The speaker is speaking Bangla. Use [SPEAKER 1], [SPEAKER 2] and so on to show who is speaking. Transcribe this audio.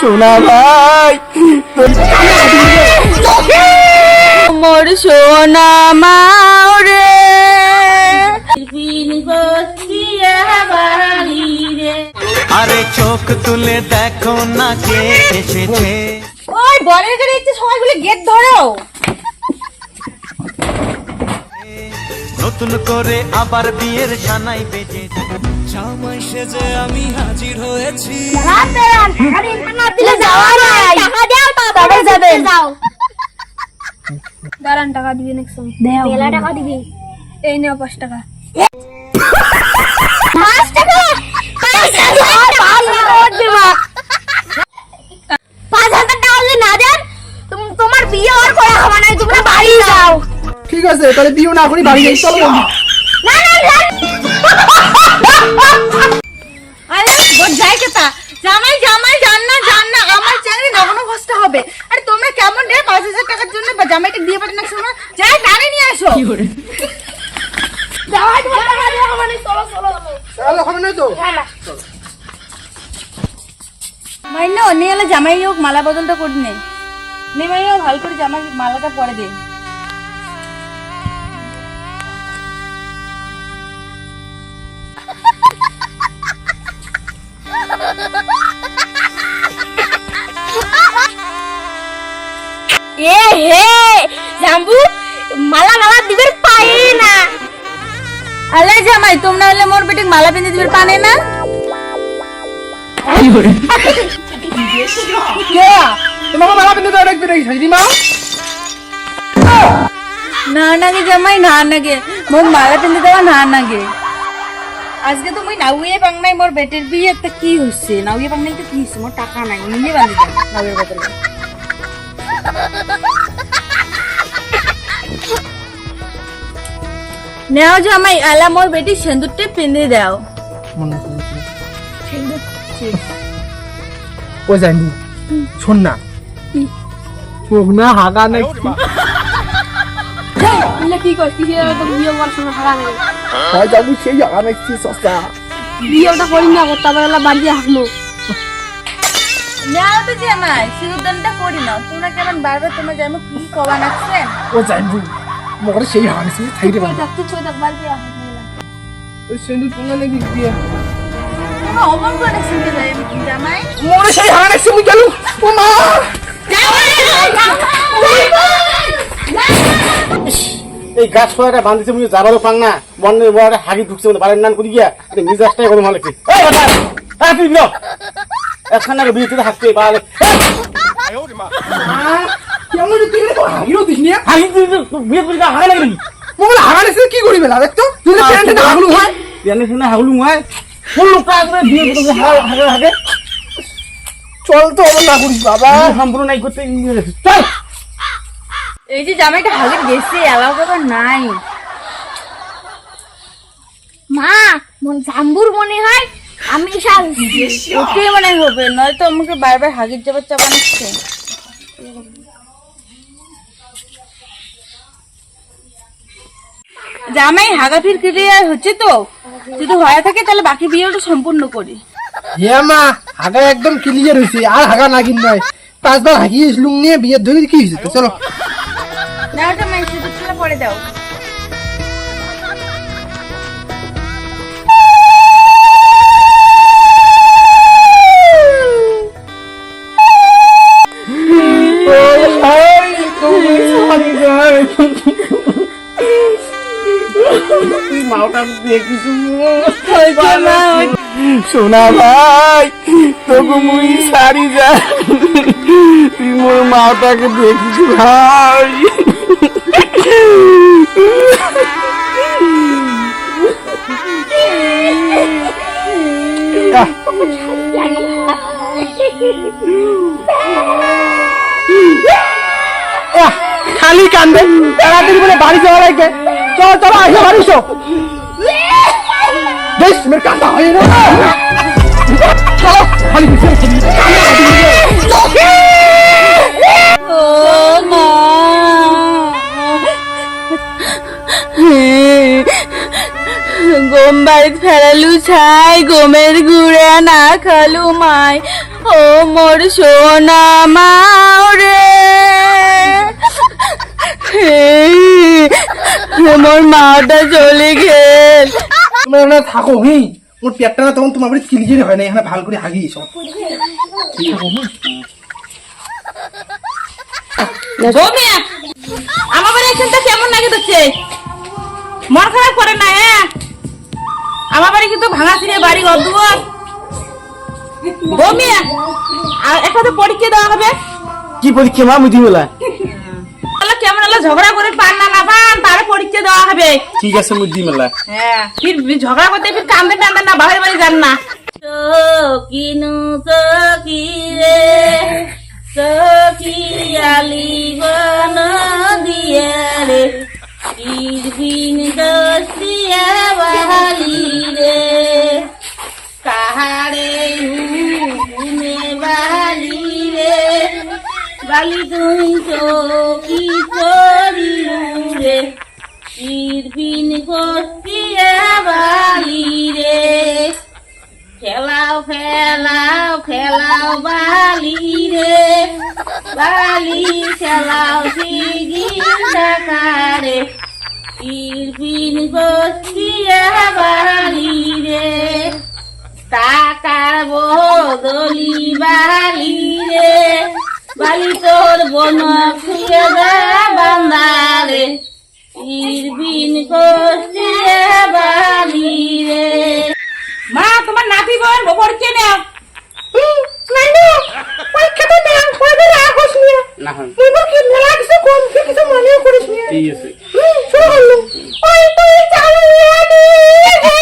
[SPEAKER 1] সোনা ভাই।
[SPEAKER 2] মোর সোনা মাও রে।
[SPEAKER 1] আরে চোখ তুলে দেখো না কে এসেছে।
[SPEAKER 2] ওই বরের গাড়ি একটু সময়গুলো গেট ধরো।
[SPEAKER 1] নতুন করে আবার বিয়ের সানাই বেজে জামাই সেজে আমি হাজির হয়েছি।
[SPEAKER 3] দাঁড়ান টাকা দিবি নেক্সট মেলা টাকা দিবি। এই নেও পাঁচ টাকা। পাঁচ হাজার টাকা যদি না দেন তোমার বিয়ে আর করা হবে না তোমরা বাড়ি যাও।
[SPEAKER 4] ঠিক আছে তাহলে বিয়ে না করি বাড়ি যাই চলো। বন্ধু।
[SPEAKER 3] না না না।
[SPEAKER 2] আরে যাই কেতা জামাই জামাই জান না জান না আমার চ্যানেলে নগনো কষ্ট হবে। আরে তোমরা কেমন রে পাঁচ হাজার টাকার জন্য বা জামাইটা দিয়ে পাঠান না সময় যাই টানে নিয়ে আসো।
[SPEAKER 3] যাওয়াই তোমার টাকা দেওয়া হবে না চলো চলো
[SPEAKER 4] চলো। হবে না তো।
[SPEAKER 2] মাইন্য নিয়ে এলে জামাই হোক মালা বদলটা করে নে নে মাইন্য ভালো করে জামাই মালাটা পরে দে।
[SPEAKER 3] এ হে জাম্বু মালা মালা দিবে পাই না
[SPEAKER 2] আলে জামাই তোমরা হলে মোর বেটিক মালা পিঁধে দিবে পানে না
[SPEAKER 4] তোমাকে মালা পিন্ধে দেওয়া দেখবে দেখি দিমা
[SPEAKER 2] না নাগে জামাই না নাগে মোর মালা পিঁধে দেওয়া না নাগে আজকে তো মুই নাউয়ে পাং নাই মোর বেটির বিয়ে একটা কি হচ্ছে নাউয়ে পাং নাই তো কি হচ্ছে মোর টাকা নাই নিজে বাঁধি দাও নাউয়ের বদলে নেও জামাই আলা মোর বেটি সেন্দুরটি পিঁধে দাও।
[SPEAKER 4] ও জানি। শোন না। না হাগা নাই
[SPEAKER 3] কি বিয়ে
[SPEAKER 4] সেই হাগা নাইছি সস্তা।
[SPEAKER 3] বিয়েটা করি না করতে পারলে বাড়ি হাঁকলো
[SPEAKER 2] নেও তো জামাই সিঁদুরদানটা করি না। তোমরা কেমন বারবার তোমার জামাই কি কবা নাচছেন
[SPEAKER 4] ও জানবু মগরে সেই থাইতে পারব
[SPEAKER 3] থাকতে ছয় থাক বাড়ি হাঁকলো
[SPEAKER 4] ওই সেন্দুর তোমার লাগি দিয়ে?
[SPEAKER 2] অমন করে নাচছেন কেন জামাই?
[SPEAKER 4] মরে সেই নাইছি মুই গেলু। ও মা!
[SPEAKER 5] এই গাছ ফলাটা বান্ধিছে মুই যাবারও পাং না। বন্যের বড় হাগি ঢুকছে মনে বাড়ির নান করি গিয়া আরে মিজাজটাই কোনো ভালো লাগছে এই কথা হ্যাঁ তুই এখন আগে বিয়েতে হাসতে পারে।
[SPEAKER 4] কেমন তুই তো হাগিরও দিস নিয়া
[SPEAKER 5] হাগি তুই তো বিয়ে করি হাগা
[SPEAKER 4] হাগা নাইছি কি করিবে না দেখতো তুই তো প্যান্ট হাগলু হয়
[SPEAKER 5] জানি শুনে হাগলু হয় কোন লোকটা আসবে বিয়ে করতে হাগা হাগা হাগে
[SPEAKER 4] চল তো অমন না করিস বাবা
[SPEAKER 5] সম্পূর্ণ নাই করতে চল
[SPEAKER 2] এই যে জামাইটা হাগে গেছে এলাও ব্যাপার নাই
[SPEAKER 3] মা মন জাম্বুর মনে হয় আমি শাল
[SPEAKER 2] ওকে মনে হবে নয়তো আমাকে বারবার হাগির যাবার চাপা নিচ্ছে জামাই হাগাফির ক্রিয়া হচ্ছে তো। যদি হয়ে থাকে তাহলে বাকি বিয়েটা সম্পূর্ণ করি।
[SPEAKER 4] হ্যাঁ মা হাগা একদম ক্লিয়ার হয়েছে আর হাগা নাগিন নয় পাঁচবার হাগিয়ে লুং নিয়ে বিয়ে ধরে কি হয়েছে চলো।
[SPEAKER 2] না জামাই শুধু পরে দাও।
[SPEAKER 5] তুই মাওটা দেখিস
[SPEAKER 1] সোনা ভাই তোকে মুই সারি যা তুই মোর মাটাকে দেখিস ভাই।
[SPEAKER 4] খালি কান্দে তাড়াতাড়ি বলে বাড়ি যাওয়া লাগে চলো চলো আসো বাড়ি বেশ তুমি কান্দা হয় না চলো খালি পিছনে খেলি।
[SPEAKER 2] ও মা। গম্বা
[SPEAKER 6] বাড়িতে ফেরালু ছাই, গমের গুড়ে না খালু মাই। ও মোর সোনা মাও রে। মোর মাটা চলে গেল।
[SPEAKER 4] তুমি এখানে থাকো হি? মোর পেটটা না তখন তোমার বাড়ি কিলিয়ার হয় না এখানে ভালো করে হাগি সব
[SPEAKER 6] আমার বাড়ি এখানটা কেমন লাগে দেখছে মন খারাপ করে না হ্যাঁ? আমার বাড়ি কিন্তু ভাঙা ছিঁড়ে বাড়ি গদ্দুয়ার বৌমিয়া আর একটা পরীক্ষা দেওয়া হবে।
[SPEAKER 5] কি পরীক্ষা মা মুদি
[SPEAKER 6] ঝগড়া করে পান না না পান তারে পরীক্ষা দেওয়া হবে।
[SPEAKER 5] ঠিক আছে মুদি মেলা।
[SPEAKER 6] হ্যাঁ ফির ঝগড়া করতে ফির কান্দে টান্দে না বাইরে বাড়ি যান না। কিনু সকি রে সকি আলি বালি তুই চকি করিলু রে। ইরবিন কস্তিয়া বালি রে। খেলাও খেলাও খেলাও বালি রে। বালি খেলাও টাকারে ইরবিন কস্তিয়া বালি রে। টাকার বদলি বন খুঁজে বান্দারে ইরবিন কষ্টিয়া বালি রে মা তোমার নাতি বোন পরীক্ষা নাও
[SPEAKER 4] কয়বার আগস নিয়ে।
[SPEAKER 5] না হয়।
[SPEAKER 4] কি মেলা কিছু কম কি কিছু মনে করিস নিয়ে?
[SPEAKER 5] ঠিক আছে।
[SPEAKER 4] শুরু করল ওই তুই চালু আমি হে